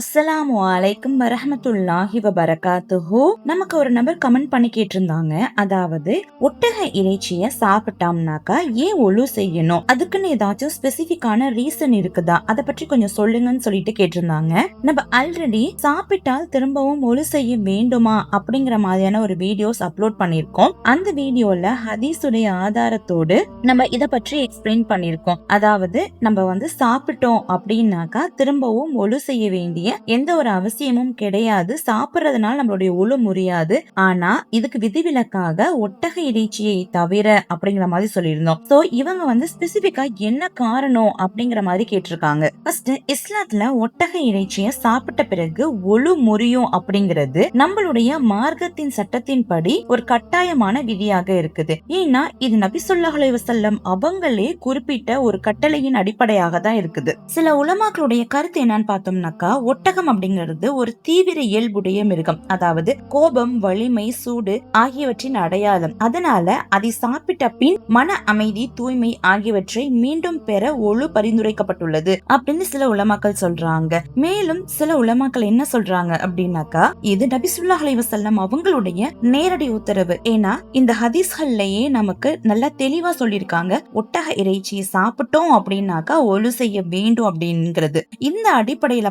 அஸ்ஸலாமு அலைக்கும் வரஹமத்துல்லாஹி வபரகாத்துஹு. நமக்கு ஒரு நபர் கமெண்ட் பண்ணி கேட்டிருந்தாங்க. அதாவது ஒட்டக இறைச்சிய சாப்பிட்டோம்னாக்கா ஏன் ஒழு செய்யணும்? அதுக்குன்னு ஏதாச்சும் ஸ்பெசிபிக்கான ரீசன் இருக்குதா? அதை பற்றி கொஞ்சம் சொல்லுங்கன்னு சொல்லிட்டு கேட்டிருந்தாங்க. நம்ம ஆல்ரெடி சாப்பிட்டால் திரும்பவும் ஒழு செய்ய வேண்டுமா? அப்படிங்கிற மாதிரியான ஒரு வீடியோஸ் அப்லோட் பண்ணிருக்கோம் அந்த வீடியோல ஹதீஸுடைய ஆதாரத்தோடு நம்ம இத பற்றி எக்ஸ்பிளைன் பண்ணிருக்கோம் அதாவது நம்ம வந்து சாப்பிட்டோம் அப்படின்னாக்கா திரும்பவும் ஒழு செய்ய வேண்டிய எந்த ஒரு அவசியமும் கிடையாது. சாப்பிடுறதுனால நம்மளுடைய உழு முறியாது. ஆனா இதுக்கு விதிவிலக்காக ஒட்டக இறைச்சியை தவிர அப்படிங்கிற மாதிரி சொல்லியிருந்தோம். சோ இவங்க வந்து ஸ்பெசிபிக்கா என்ன காரணம் அப்படிங்கிற மாதிரி கேட்டிருக்காங்க. ஃபர்ஸ்ட் இஸ்லாத்துல ஒட்டக இறைச்சியை சாப்பிட்ட பிறகு ஒழு முறியும் அப்படிங்கிறது நம்மளுடைய மார்க்கத்தின் சட்டத்தின்படி ஒரு கட்டாயமான விதியாக இருக்குது. ஏன்னா இது நபி சொல்லாஹலை வசல்லம் அவங்களே குறிப்பிட்ட ஒரு கட்டளையின் அடிப்படையாக தான் இருக்குது. சில உலமாக்களுடைய கருத்து என்னன்னு பார்த்தோம்னாக்கா ஒட்டகம் அப்படிங்கிறது ஒரு தீவிர இயல்புடைய மிருகம். அதாவது கோபம் வலிமை சூடு ஆகியவற்றின் அடையாளம். அதனால அதை சாப்பிட்ட பின் மன அமைதி தூய்மை ஆகியவற்றை மீண்டும் பெற ஒழு பரிந்துரைக்கப்பட்டுள்ளது அப்படின்னு சில உலமாக்கள் சொல்றாங்க. மேலும் சில உலமாக்கள் என்ன சொல்றாங்க அப்படின்னாக்கா இது நபிசுல்லா அலைவசல்லம் அவங்களுடைய நேரடி உத்தரவு. ஏன்னா இந்த ஹதீஸ்கள்லயே நமக்கு நல்லா தெளிவா சொல்லியிருக்காங்க. ஒட்டக இறைச்சியை சாப்பிட்டோம் அப்படின்னாக்கா ஒழு செய்ய வேண்டும் அப்படிங்கிறது. இந்த அடிப்படையில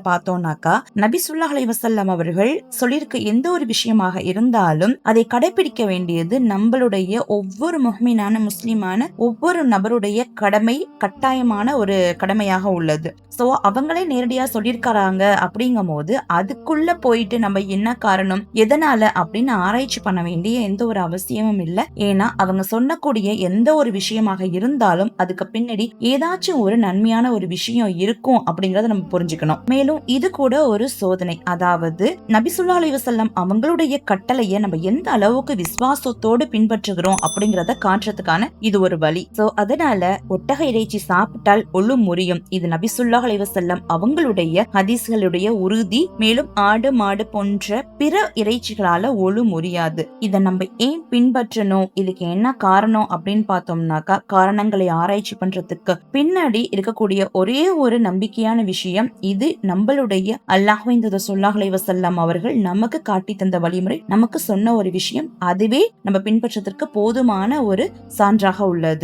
பார்த்தோம்னாக்கா நபிசுல்லா அலைவசல்லம் அவர்கள் சொல்லியிருக்க எந்த ஒரு விஷயமாக இருந்தாலும் அதை கடைபிடிக்க வேண்டியது நம்மளுடைய ஒவ்வொரு முஹ்மீனான முஸ்லிமான ஒவ்வொரு நபருடைய கடமை கட்டாயமான ஒரு கடமையாக உள்ளது. சோ அவங்களே நேரடியா சொல்லியிருக்கிறாங்க அப்படிங்கும் போது அதுக்குள்ள போயிட்டு நம்ம என்ன காரணம் எதனால அப்படின்னு ஆராய்ச்சி பண்ண வேண்டிய எந்த ஒரு அவசியமும் இல்ல. ஏன்னா அவங்க சொன்னக்கூடிய எந்த ஒரு விஷயமாக இருந்தாலும் அதுக்கு பின்னாடி ஏதாச்சும் ஒரு நன்மையான ஒரு விஷயம் இருக்கும் அப்படிங்கறத நம்ம புரிஞ்சுக்கணும். மேலும் இது கூட கூட ஒரு சோதனை. அதாவது நபிசுல்லா அலிவசல்லம் அவங்களுடைய கட்டளையை நம்ம எந்த அளவுக்கு விசுவாசத்தோடு பின்பற்றுகிறோம் அப்படிங்கறத காட்டுறதுக்கான இது ஒரு வழி. சோ அதனால ஒட்டக இறைச்சி சாப்பிட்டால் ஒழு முறியும். இது நபிசுல்லா அலிவசல்லம் அவங்களுடைய ஹதீஸ்களுடைய உறுதி. மேலும் ஆடு மாடு போன்ற பிற இறைச்சிகளால ஒழு முறியாது. இதை நம்ம ஏன் பின்பற்றணும்? இதுக்கு என்ன காரணம் அப்படின்னு பார்த்தோம்னாக்கா காரணங்களை ஆராய்ச்சி பண்றதுக்கு பின்னாடி இருக்கக்கூடிய ஒரே ஒரு நம்பிக்கையான விஷயம் இது நம்மளுடைய அல்லாஹுவின் சொல்லாஹ் வசல்லாம் அவர்கள் நமக்கு காட்டி தந்த வழிமுறை நமக்கு சொன்ன ஒரு விஷயம் அதுவே நம்ம பின்பற்றதற்கு போதுமான ஒரு சான்றாக உள்ளது.